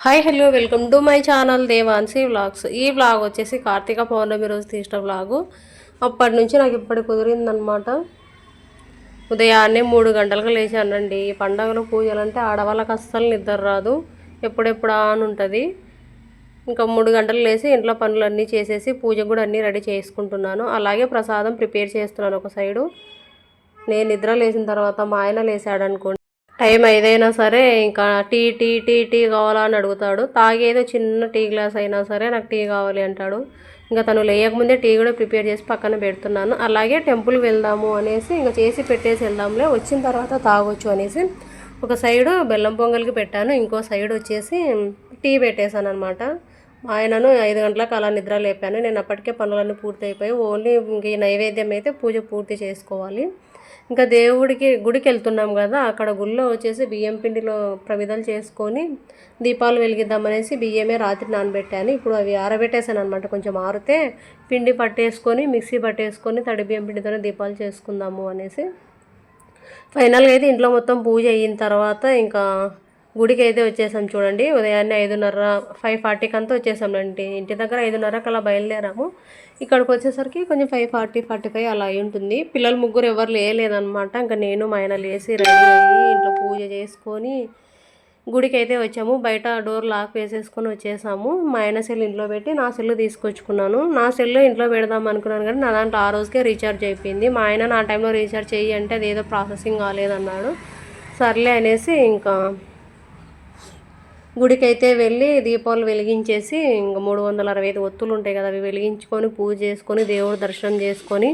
Hi hello welcome to my channel Devanshi vlogs. ఈ vlog వచ్చేసి కార్తీక పౌర్ణమి రోజు తీసిన వ్లాగు. అప్పటి నుంచి నాకు ఇప్పటి కుదిరిందనమాట ఉదయాన్నే మూడు గంటలకు లేచానండి. ఈ పండగలు పూజలు అంటే ఆడవాళ్ళకి అస్సలు నిద్ర రాదు. ఎప్పుడెప్పుడు అని ఉంటుంది. ఇంకా మూడు గంటలు లేచి ఇంట్లో పనులన్నీ చేసేసి పూజ కూడా అన్నీ రెడీ చేసుకుంటున్నాను. అలాగే ప్రసాదం ప్రిపేర్ చేస్తున్నాను ఒక సైడు. నేను నిద్ర లేచిన తర్వాత మా ఆయన లేచాడు అనుకోండి టైం ఏదైనా సరే ఇంకా టీ టీ టీ టీ కావాలా అని అడుగుతాడు. తాగేదో చిన్న టీ గ్లాస్ అయినా సరే నాకు టీ కావాలి అంటాడు. ఇంకా తను లేయకముందే టీ కూడా ప్రిపేర్ చేసి పక్కన పెడుతున్నాను. అలాగే టెంపుల్ వెళ్దాము అనేసి ఇంకా చేసి పెట్టేసి వెళ్దాంలే. వచ్చిన తర్వాత తాగొచ్చు అనేసి ఒక సైడు బెల్లం పొంగల్కి పెట్టాను. ఇంకో సైడ్ వచ్చేసి టీ పెట్టేశాను అనమాట ఆయనను ఐదు గంటలకు అలా నిద్ర లేపాను. నేను అప్పటికే పనులన్నీ పూర్తి అయిపోయి ఓన్లీ ఇంక ఈ నైవేద్యం అయితే పూజ పూర్తి చేసుకోవాలి. ఇంకా దేవుడికి గుడికి వెళ్తున్నాం కదా అక్కడ గుళ్ళో వచ్చేసి బియ్యం పిండిలో ప్రమిదలు చేసుకొని దీపాలు వెలిగిద్దామనేసి బియ్యమే రాత్రి నానబెట్టాను. ఇప్పుడు అవి ఆరబెట్టేసాను అనమాట కొంచెం ఆరితే పిండి పట్టేసుకొని మిక్సీ పట్టేసుకొని తడి బియ్యం పిండితోనే దీపాలు చేసుకుందాము అనేసి. ఫైనల్గా అయితే ఇంట్లో మొత్తం పూజ అయిన తర్వాత ఇంకా గుడికి అయితే వచ్చేసాం చూడండి. ఉదయాన్నే ఐదున్నర ఫైవ్ ఫార్టీకి అంతా వచ్చేసామండి ఇంటి దగ్గర ఐదున్నరకు అలా బయలుదేరాము. ఇక్కడికి వచ్చేసరికి కొంచెం ఫైవ్ ఫార్టీ ఫార్టీ ఫైవ్ అలా అయి ఉంటుంది. పిల్లలు ముగ్గురు ఎవరు లేలేదనమాట ఇంకా నేను మా ఆయన లేచి రెడీ అయ్యి ఇంట్లో పూజ చేసుకొని గుడికి అయితే వచ్చాము. బయట డోర్ లాక్ వేసేసుకొని వచ్చేసాము. మా ఆయన సెల్ ఇంట్లో పెట్టి నా సెల్ తీసుకొచ్చుకున్నాను. నా సెల్ ఇంట్లో పెడదాం అనుకున్నాను కానీ నా దాంట్లో ఆ రోజుకే రీఛార్జ్ అయిపోయింది. మా ఆయన నా టైంలో రీఛార్జ్ చెయ్యి అంటే అదేదో ప్రాసెసింగ్ కాలేదన్నాడు. సర్లే అనేసి ఇంకా గుడికైతే వెళ్ళి దీపాలు వెలిగించేసి ఇంకా మూడు వందల అరవై ఐదు ఒత్తులు ఉంటాయి కదా అవి వెలిగించుకొని పూజ చేసుకొని దేవుడు దర్శనం చేసుకొని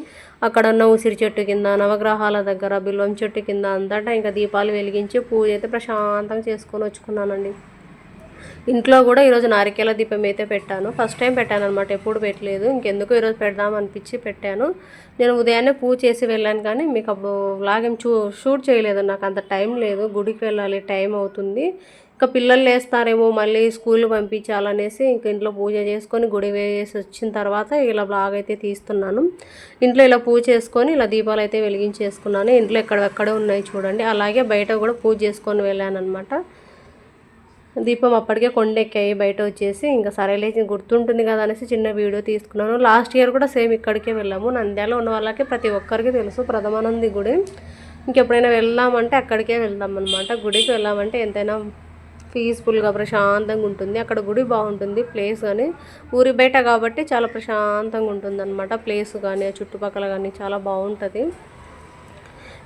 అక్కడ ఉన్న ఉసిరి చెట్టు కింద నవగ్రహాల దగ్గర బిల్వం చెట్టు కింద అంతటా ఇంకా దీపాలు వెలిగించి పూజ అయితే ప్రశాంతంగా చేసుకొని వచ్చుకున్నానండి. ఇంట్లో కూడా ఈరోజు నారికేల దీపం అయితే పెట్టాను. ఫస్ట్ టైం పెట్టాను అనమాట ఎప్పుడు పెట్టలేదు. ఇంకెందుకు ఈరోజు పెడదాం అనిపించి పెట్టాను. నేను ఉదయాన్నే పూజ చేసి వెళ్ళాను కానీ మీకు అప్పుడు వ్లాగ్ ఏం చూ షూట్ చేయలేదు. నాకు అంత టైం లేదు. గుడికి వెళ్ళాలి టైం అవుతుంది. ఇంకా పిల్లలు లేస్తారేమో మళ్ళీ స్కూల్ పంపించాలనేసి ఇంక ఇంట్లో పూజ చేసుకొని గుడి వేసి వచ్చిన తర్వాత ఇలా బ్లాగ్ అయితే తీస్తున్నాను. ఇంట్లో ఇలా పూజ చేసుకొని ఇలా దీపాలు అయితే వెలిగించేసుకున్నాను. ఇంట్లో ఎక్కడెక్కడే ఉన్నాయి చూడండి. అలాగే బయట కూడా పూజ చేసుకొని వెళ్ళాను అనమాట దీపం అప్పటికే కొండెక్కాయి. బయట వచ్చేసి ఇంకా సరేలే గుర్తుంటుంది కదా అనేసి చిన్న వీడియో తీసుకున్నాను. లాస్ట్ ఇయర్ కూడా సేమ్ ఇక్కడికే వెళ్ళాము. నంద్యాల ఉన్న వాళ్ళకి ప్రతి ఒక్కరికి తెలుసు ప్రథమానంది గుడి. ఇంకెప్పుడైనా వెళ్దామంటే అక్కడికే వెళ్దాం అనమాట గుడికి వెళ్ళామంటే ఎంతైనా పీస్ఫుల్గా ప్రశాంతంగా ఉంటుంది. అక్కడ గుడి బాగుంటుంది ప్లేస్ కానీ ఊరి బయట కాబట్టి చాలా ప్రశాంతంగా ఉంటుంది అనమాట ప్లేస్ కానీ చుట్టుపక్కల కానీ చాలా బాగుంటుంది.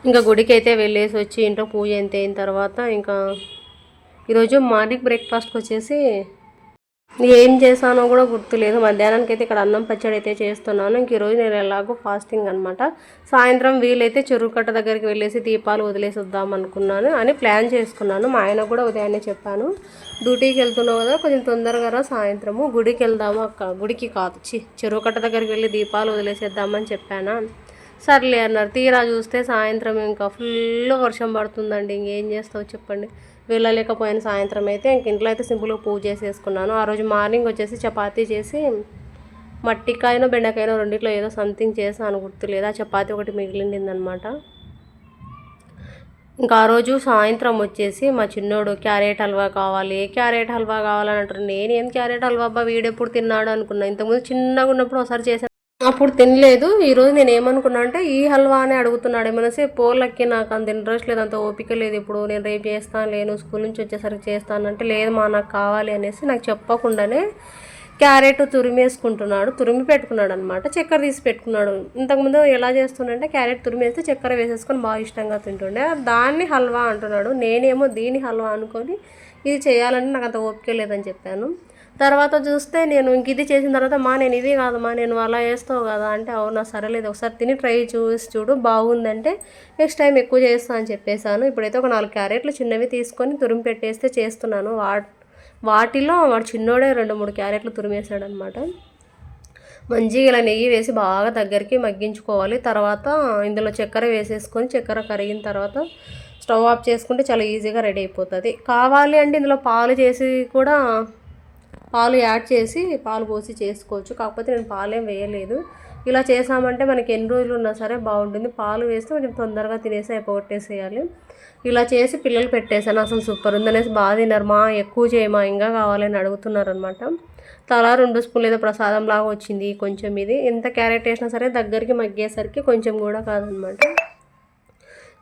ఇంకా గుడికి అయితే వెళ్ళేసి వచ్చి ఇంట్లో పూజ ఎంత అయిన తర్వాత ఇంకా ఈరోజు మార్నింగ్ బ్రేక్ఫాస్ట్కి వచ్చేసి ఏం చేశానో కూడా గుర్తులేదు. మధ్యాహ్నానికి అయితే ఇక్కడ అన్నం పచ్చడి అయితే చేస్తున్నాను. ఇంక ఈరోజు నేను ఎలాగో ఫాస్టింగ్ అనమాట సాయంత్రం వీలైతే చెరువు కట్ట దగ్గరికి వెళ్ళేసి దీపాలు వదిలేసి వద్దాం అనుకున్నాను అని ప్లాన్ చేసుకున్నాను. మా ఆయన కూడా ఉదయాన్నే చెప్పాను. డ్యూటీకి వెళ్తున్నావు కదా కొంచెం తొందరగా రా సాయంత్రము. గుడికి వెళ్దాము? అక్క గుడికి కాదు. చి చెరువు కట్ట దగ్గరికి వెళ్ళి దీపాలు వదిలేసేద్దామని చెప్పానా? సర్లే అన్నారు. తీరా చూస్తే సాయంత్రం ఇంకా ఫుల్ వర్షం పడుతుందండి. ఇంకేం చేస్తావు చెప్పండి. వెళ్ళలేకపోయిన సాయంత్రం అయితే. ఇంక ఇంట్లో అయితే సింపుల్గా పూజ చేసేసుకున్నాను. ఆ రోజు మార్నింగ్ వచ్చేసి చపాతీ చేసి మట్టికాయనో బెండకాయనో రెండిట్లో ఏదో సంథింగ్ చేసాను గుర్తులేదు. ఆ చపాతీ ఒకటి మిగిలిందనమాట. ఇంకా ఆ రోజు సాయంత్రం వచ్చేసి మా చిన్నోడు క్యారెట్ హల్వా కావాలి. క్యారెట్ హల్వా కావాలని అంటారు? నేను ఏం క్యారెట్ హల్వా అబ్బా వీడెప్పుడు తిన్నాడు అనుకున్నా. ఇంతకుముందు చిన్నగా ఉన్నప్పుడు ఒకసారి చేశాను. అప్పుడు తినలేదు. ఈరోజు నేను ఏమనుకున్నా అంటే ఈ హల్వా అని అడుగుతున్నాడు. ఏమనేసి పోలకి నాకు అంత ఇంట్రెస్ట్ లేదు అంత ఓపిక లేదు. ఇప్పుడు నేను రేపు చేస్తాను లేను స్కూల్ నుంచి వచ్చేసరికి చేస్తాను అంటే లేదు మా నాకు కావాలి అనేసి నాకు చెప్పకుండానే క్యారెట్ తురిమేసుకుంటున్నాడు. తురిమి పెట్టుకున్నాడు అనమాట చక్కెర తీసి పెట్టుకున్నాడు. ఇంతకుముందు ఎలా చేస్తుండే క్యారెట్ తురిమేస్తే చక్కెర వేసేసుకొని బాగా ఇష్టంగా తింటుండే. దాన్ని హల్వా అంటున్నాడు. నేనేమో దీని హల్వా అనుకొని ఇది చేయాలని నాకు అంత ఓపిక లేదని చెప్పాను. తర్వాత చూస్తే నేను ఇంక ఇది చేసిన తర్వాత మా నేను ఇది కాదమ్మా నేను అలా వేస్తావు కదా అంటే అవునా సరేలేదు ఒకసారి తిని ట్రై చూసి చూడు బాగుందంటే నెక్స్ట్ టైం ఎక్కువ చేస్తా అని చెప్పేశాను. ఇప్పుడైతే ఒక నాలుగు క్యారెట్లు చిన్నవి తీసుకొని తురిమి పెట్టేస్తే చేస్తున్నాను. వా వాటిలో వాడు చిన్నోడే రెండు మూడు క్యారెట్లు తురిమేశాడు అనమాట మంచిగా ఇలా నెయ్యి వేసి బాగా దగ్గరికి మగ్గించుకోవాలి. తర్వాత ఇందులో చక్కెర వేసేసుకొని చక్కెర కరిగిన తర్వాత స్టవ్ ఆఫ్ చేసుకుంటే చాలా ఈజీగా రెడీ అయిపోతుంది. కావాలి అంటే ఇందులో పాలు చేసి కూడా పాలు యాడ్ చేసి పాలు పోసి చేసుకోవచ్చు. కాకపోతే నేను పాలేం వేయలేదు. ఇలా చేసామంటే మనకి ఎన్ని రోజులు ఉన్నా సరే బాగుంటుంది. పాలు వేస్తే కొంచెం తొందరగా తినేసి అయిపోగొట్టేసేయాలి. ఇలా చేసి పిల్లలు పెట్టేశాను. అసలు సూపర్ ఉందనేసి బాగా తిన్నారు. మా ఎక్కువ చేయమా ఇంకా కావాలని అడుగుతున్నారు అనమాట తలా రెండు స్పూన్లు ఏదో ప్రసాదం లాగా వచ్చింది. కొంచెం ఇది. ఎంత క్యారెట్ వేసినా సరే దగ్గరికి మగ్గేసరికి కొంచెం కూడా కాదనమాట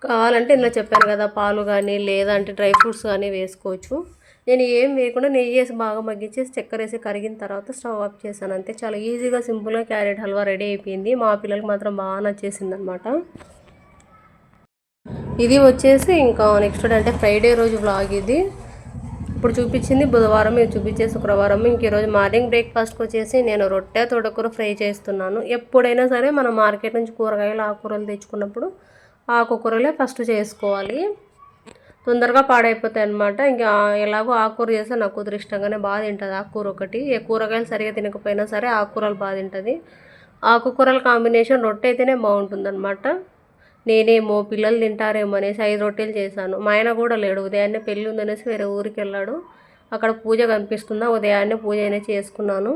కావాలంటే ఇందులో చెప్పాను కదా పాలు కానీ లేదంటే డ్రై ఫ్రూట్స్ కానీ వేసుకోవచ్చు. నేను ఏం వేయకుండా నెయ్యి వేసి బాగా మగ్గించేసి చక్కెర వేసి కరిగిన తర్వాత స్టవ్ ఆఫ్ చేశాను అంతే. చాలా ఈజీగా సింపుల్గా క్యారెట్ హల్వా రెడీ అయిపోయింది. మా పిల్లలకి మాత్రం బాగా నచ్చేసింది అనమాట ఇది వచ్చేసి ఇంకా నెక్స్ట్ డే అంటే ఫ్రైడే రోజు వ్లాగ్ ఇది. ఇప్పుడు చూపించింది బుధవారం ఇది చూపించే శుక్రవారం. ఇంక ఈరోజు మార్నింగ్ బ్రేక్ఫాస్ట్కి వచ్చేసి నేను రొట్టె తోటకూర ఫ్రై చేస్తున్నాను. ఎప్పుడైనా సరే మనం మార్కెట్ నుంచి కూరగాయలు ఆకుకూరలు తెచ్చుకున్నప్పుడు ఆకుకూరలే ఫస్ట్ చేసుకోవాలి. తొందరగా పాడైపోతాయి అనమాట ఇంకా ఎలాగో ఆకుకూర చేస్తే నాకు కూతురు ఇష్టంగానే బాగా తింటుంది ఆకుకూర ఒకటి. ఏ కూరగాయలు సరిగా తినకపోయినా సరే ఆకుకూరలు బాగా తింటుంది. ఆకుకూరల కాంబినేషన్ రొట్టె అయితేనే బాగుంటుంది అనమాట నేనేమో పిల్లలు తింటారేమో అనేసి ఐదు రొట్టెలు చేశాను. మా ఆయన కూడా లేడు. ఉదయాన్నే పెళ్ళి ఉందనేసి వేరే ఊరికి వెళ్ళాడు. అక్కడ పూజ కనిపిస్తుందా? ఉదయాన్నే పూజ అయినా చేసుకున్నాను.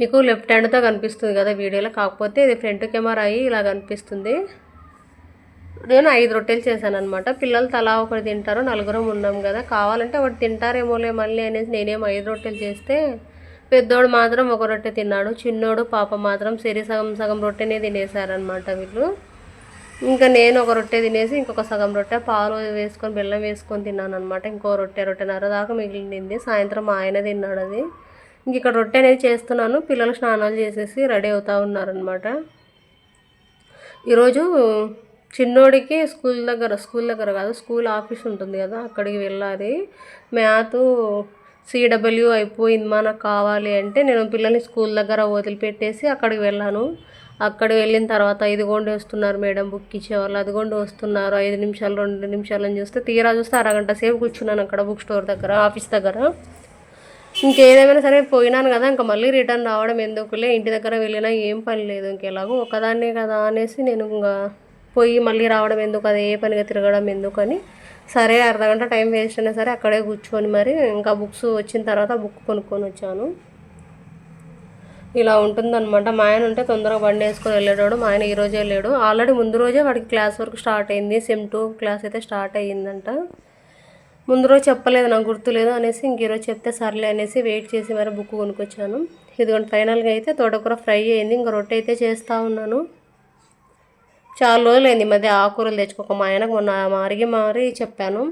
మీకు లెఫ్ట్ హ్యాండ్తో కనిపిస్తుంది కదా వీడియోలో. కాకపోతే ఇది ఫ్రంట్ కెమెరా అయ్యి ఇలా కనిపిస్తుంది. నేను ఐదు రొట్టెలు చేశాను అనమాట పిల్లలు తలా ఒకటి తింటారు నలుగురం ఉన్నాం కదా. కావాలంటే ఒకటి తింటారేమోలే మళ్ళీ అనేసి నేనేమో ఐదు రొట్టెలు చేస్తే పెద్దోడు మాత్రం ఒక రొట్టె తిన్నాడు. చిన్నోడు పాప మాత్రం సరి సగం సగం రొట్టెనే తినేశారనమాట వీళ్ళు. ఇంకా నేను ఒక రొట్టె తినేసి ఇంకొక సగం రొట్టె పాలు వేసుకొని బెల్లం వేసుకొని తిన్నాను అనమాట ఇంకో రొట్టె రొట్టెన్నర దాకా మిగిలింది. సాయంత్రం మా ఆయన తిన్నాడు అది. ఇంక ఇక్కడ రొట్టె అనేది చేస్తున్నాను. పిల్లలు స్నానాలు చేసేసి రెడీ అవుతూ ఉన్నారనమాట ఈరోజు చిన్నోడికి స్కూల్ దగ్గర స్కూల్ దగ్గర కాదు స్కూల్ ఆఫీస్ ఉంటుంది కదా అక్కడికి వెళ్ళాలి. మ్యాథ్ సిడబ్ల్యూ అయిపోయింది మనకు కావాలి అంటే నేను పిల్లల్ని స్కూల్ దగ్గర వదిలిపెట్టేసి అక్కడికి వెళ్ళాను. అక్కడ వెళ్ళిన తర్వాత ఇదిగోండి వస్తున్నారు మేడం బుక్ ఇచ్చేవాళ్ళు అదిగోండి వస్తున్నారు. ఐదు నిమిషాలు రెండు నిమిషాలు అని చూస్తే తీరా చూస్తే అరగంట సేపు కూర్చున్నాను అక్కడ బుక్ స్టోర్ దగ్గర ఆఫీస్ దగ్గర. ఇంకేదేమైనా సరే పోయినాను కదా ఇంకా మళ్ళీ రిటర్న్ రావడం ఎందుకులే? ఇంటి దగ్గర వెళ్ళినా ఏం పని లేదు ఇంకెలాగో ఒకదాన్నే కదా అనేసి నేను ఇంకా పోయి మళ్ళీ రావడం ఎందుకు? అది ఏ పనిగా తిరగడం ఎందుకని సరే అర్ధగంట టైం వేస్ట్ అయినా సరే అక్కడే కూర్చొని మరి ఇంకా బుక్స్ వచ్చిన తర్వాత బుక్ కొనుక్కొని వచ్చాను. ఇలా ఉంటుందన్నమాట. మా ఆయన ఉంటే తొందరగా బండి వేసుకొని వెళ్ళేటోడు. మా ఆయన ఈరోజే వెళ్ళాడు ఆల్రెడీ ముందు రోజే వాడికి క్లాస్ వరకు స్టార్ట్ అయింది. సెమ్ టూ క్లాస్ అయితే స్టార్ట్ అయ్యిందంట. ముందు రోజు చెప్పలేదు నాకు గుర్తులేదు అనేసి ఇంక ఈరోజు చెప్తే సర్లే అనేసి వెయిట్ చేసి మరి బుక్ కొనుక్కొచ్చాను. ఇదిగోండి ఫైనల్గా అయితే తోటకూర ఫ్రై అయింది. ఇంకా రొట్టె అయితే చేస్తూ ఉన్నాను. చాలా రోజులైంది ఈ మధ్య ఆకుకూరలు తెచ్చుకోక మా ఆయనకు మొన్న మరిగి మారి చెప్పాను.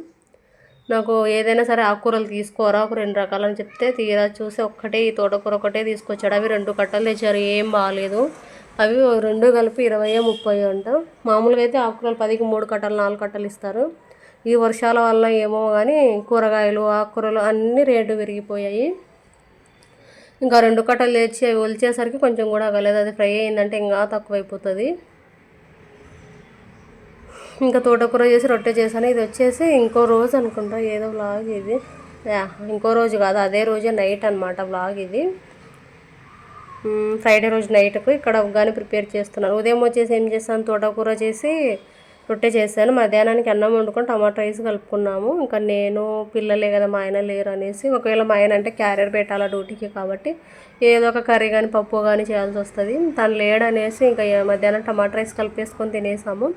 నాకు ఏదైనా సరే ఆకుకూరలు తీసుకోరా ఒక రెండు రకాలని చెప్తే తీరా చూసి ఒక్కటే ఈ తోటకూర ఒకటే తీసుకొచ్చాడు. అవి రెండు కట్టలు తెచ్చారు ఏం బాగాలేదు అవి రెండు కలిపి ఇరవై ముప్పై అంట. మామూలుగా అయితే ఆకుకూరలు పదికి మూడు కట్టలు నాలుగు కట్టలు ఇస్తారు. ఈ వర్షాల వల్ల ఏమో కానీ కూరగాయలు ఆకుకూరలు అన్నీ రేటు పెరిగిపోయాయి. ఇంకా రెండు కట్టలు తెచ్చి అవి ఒలిచేసరికి కొంచెం కూడా అవ్వలేదు. అది ఫ్రై అయిందంటే ఇంకా తక్కువైపోతుంది. ఇంకా తోటకూర చేసి రొట్టె చేశాను. ఇది వచ్చేసి ఇంకో రోజు అనుకుంటా ఏదో బ్లాగ్ ఇది. యా, ఇంకో రోజు కాదు అదే రోజే నైట్ అనమాట వ్లాగ్ ఇది. ఫ్రైడే రోజు నైట్కు ఇక్కడ ఉగ్గాని ప్రిపేర్ చేస్తున్నాను ఉదయం వచ్చేసి ఏం చేస్తాను తోటకూర చేసి రొట్టె చేశాను. మధ్యాహ్నానికి అన్నం వండుకొని టమాటా రైస్ కలుపుకున్నాము. ఇంకా నేను పిల్లలే కదా మా ఆయన లేరు అనేసి ఒకవేళ మా ఆయన అంటే క్యారియర్ పెట్టాలా డ్యూటీకి కాబట్టి ఏదో ఒక కర్రీ కానీ పప్పు కానీ చేయాల్సి వస్తుంది. తను లేడనేసి అనేసి ఇంకా మధ్యాహ్నం టమాటా రైస్ కలిపేసుకొని తినేసాము.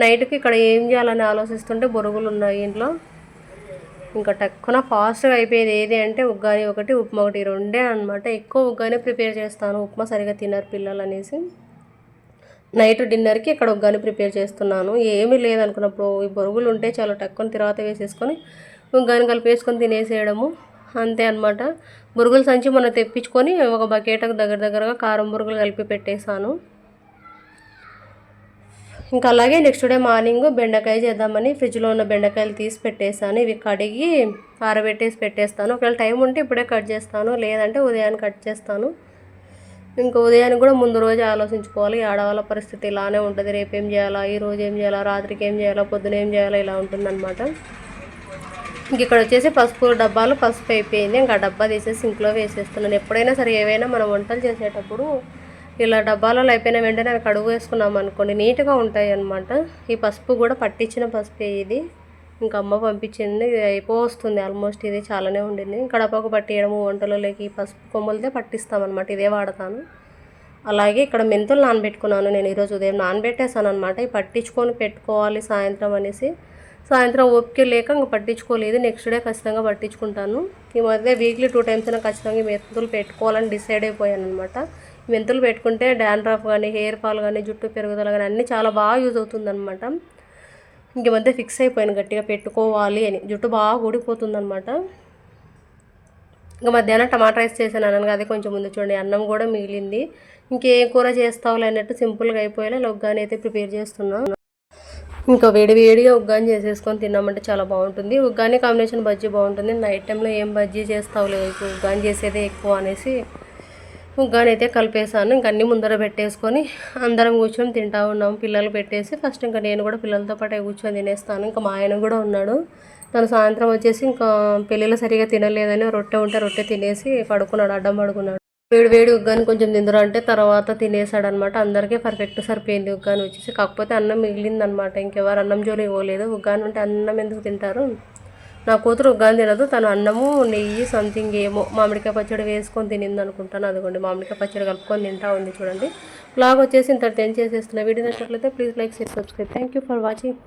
నైట్కి ఇక్కడ ఏం చేయాలని ఆలోచిస్తుంటే బొరుగులు ఉన్నాయి ఇంట్లో. ఇంకా టక్కున ఫాస్ట్గా అయిపోయేది ఏది అంటే ఉగ్గాని ఒకటి ఉప్మా ఒకటి రెండే అనమాట ఎక్కువ ఉగ్గాని ప్రిపేర్ చేస్తాను. ఉప్మా సరిగా తినరు పిల్లలు అనేసి. నైట్ డిన్నర్కి ఇక్కడ ఉగ్గాని ప్రిపేర్ చేస్తున్నాను. ఏమీ లేదనుకున్నప్పుడు ఈ బొరుగులు ఉంటే చాలా టక్కున తర్వాత వేసేసుకొని ఉగ్గాని కలిపేసుకొని తినేసేయడము. అంతే అనమాట బొరుగులు సంచి మనం తెప్పించుకొని ఒక బకెట్కు దగ్గర దగ్గరగా కారం బొరుగులు కలిపి పెట్టేశాను. ఇంకా అలాగే నెక్స్ట్ డే మార్నింగ్ బెండకాయ చేద్దామని ఫ్రిడ్జ్లో ఉన్న బెండకాయలు తీసి పెట్టేస్తాను ఇవి కడిగి ఆరబెట్టేసి పెట్టేస్తాను. ఒకవేళ టైం ఉంటే ఇప్పుడే కట్ చేస్తాను. లేదంటే ఉదయాన్ని కట్ చేస్తాను. ఇంకా ఉదయానికి కూడా ముందు రోజు ఆలోచించుకోవాలి. ఆడవాళ్ళ పరిస్థితి ఇలానే ఉంటుంది. రేపు ఏం చేయాలా? ఈ రోజు ఏం చేయాలా? రాత్రికి ఏం చేయాలా? పొద్దున ఏం చేయాలా? ఇలా ఉంటుందన్నమాట. ఇంక ఇక్కడ వచ్చేసి పసుపు డబ్బాలు పసుపు అయిపోయింది. ఇంకా డబ్బా తీసేసి ఇంట్లో వేసేస్తున్నాను. ఎప్పుడైనా సరే ఏవైనా మనం వంటలు చేసేటప్పుడు ఇలా డబ్బాలలో అయిపోయిన వెంటనే అవి కడుగు వేసుకున్నాం అనుకోండి నీట్గా ఉంటాయి అనమాట ఈ పసుపు కూడా పట్టించిన పసుపే ఇది. ఇంకా అమ్మ పంపించింది ఇది అయిపోతుంది ఆల్మోస్ట్ ఇది చాలానే ఉండింది. కడపకు పట్టియడము వంటలలోకి ఈ పసుపు కొమ్మలతే పట్టిస్తామన్నమాట ఇదే వాడతాను. అలాగే ఇక్కడ మెంతులు నానబెట్టుకున్నాను నేను ఈరోజు ఉదయం నానబెట్టేశాను అనమాట ఇవి పట్టించుకొని పెట్టుకోవాలి సాయంత్రం అనేసి. సాయంత్రం ఓపిక లేక ఇంక పట్టించుకోలేదు నెక్స్ట్ డే ఖచ్చితంగా పట్టించుకుంటాను. ఈ మధ్య వీక్లీ టూ టైమ్స్ అయినా ఖచ్చితంగా ఈ మెంతులు పెట్టుకోవాలని డిసైడ్ అయిపోయాను అనమాట మెంతులు పెట్టుకుంటే డాండ్రాఫ్ కానీ హెయిర్ ఫాల్ కానీ జుట్టు పెరుగుదల కానీ అన్నీ చాలా బాగా యూజ్ అవుతుందన్నమాట. ఇంక మధ్య ఫిక్స్ అయిపోయాను గట్టిగా పెట్టుకోవాలి అని. జుట్టు బాగా ఊడిపోతుందన్నమాట. ఇంకా మధ్యాహ్నం టమాటా రైస్ చేశాను అనగా అదే కొంచెం ముందు చూడండి అన్నం కూడా మిగిలింది. ఇంకేం కూర చేస్తావులే అన్నట్టు సింపుల్గా అయిపోయేలా ఇలా ఉగ్గాని అయితే ప్రిపేర్ చేస్తున్నాను ఇంకా వేడి వేడిగా ఉగ్గాని చేసేసుకొని తిన్నామంటే చాలా బాగుంటుంది. ఉగ్గాని కాంబినేషన్ బజ్జీ బాగుంటుంది. నైట్ టైంలో ఏం బజ్జీ చేస్తావులే ఇప్పుడు ఉగ్గాని చేసేదే ఎక్కువ అనేసి ముగ్గానైతే కలిపేసాను ఇంక అన్నీ ముందర పెట్టేసుకొని అందరం కూర్చొని తింటా ఉన్నాం పిల్లలు పెట్టేసి ఫస్ట్ ఇంకా నేను కూడా పిల్లలతో పాటే కూర్చొని తినేస్తాను. ఇంకా మా ఆయన కూడా ఉన్నాడు. తను సాయంత్రం వచ్చేసి ఇంకా పెళ్ళిలో సరిగా తినలేదని రొట్టె ఉంటే రొట్టె తినేసి పడుకున్నాడు అడ్డం పడుకున్నాడు. వేడి వేడి ఉగ్గాని కొంచెం తిందురు అంటే తర్వాత తినేసాడు అనమాట అందరికీ పర్ఫెక్ట్ సరిపోయింది ఉగ్గాని వచ్చేసి. కాకపోతే అన్నం మిగిలింది అనమాట ఇంకెవరు అన్నం జోలి ఇవ్వలేదు ఉగ్గాని ఉంటే అన్నం ఎందుకు తింటారు? నా కూతురు ఉగ్గాని తినదు తను అన్నము నెయ్యి సంథింగ్ ఏమో మామిడికాయ పచ్చడి వేసుకొని తినింది అనుకుంటాను. అదిగోండి మామిడికాయ పచ్చడి కలుపుకొని తింటా ఉంది చూడండి. బ్లాగ్ వచ్చేసి ఇంత టెన్ చేసేస్తున్నా. వీడియో నచ్చినట్లయితే please like share subscribe thank you for watching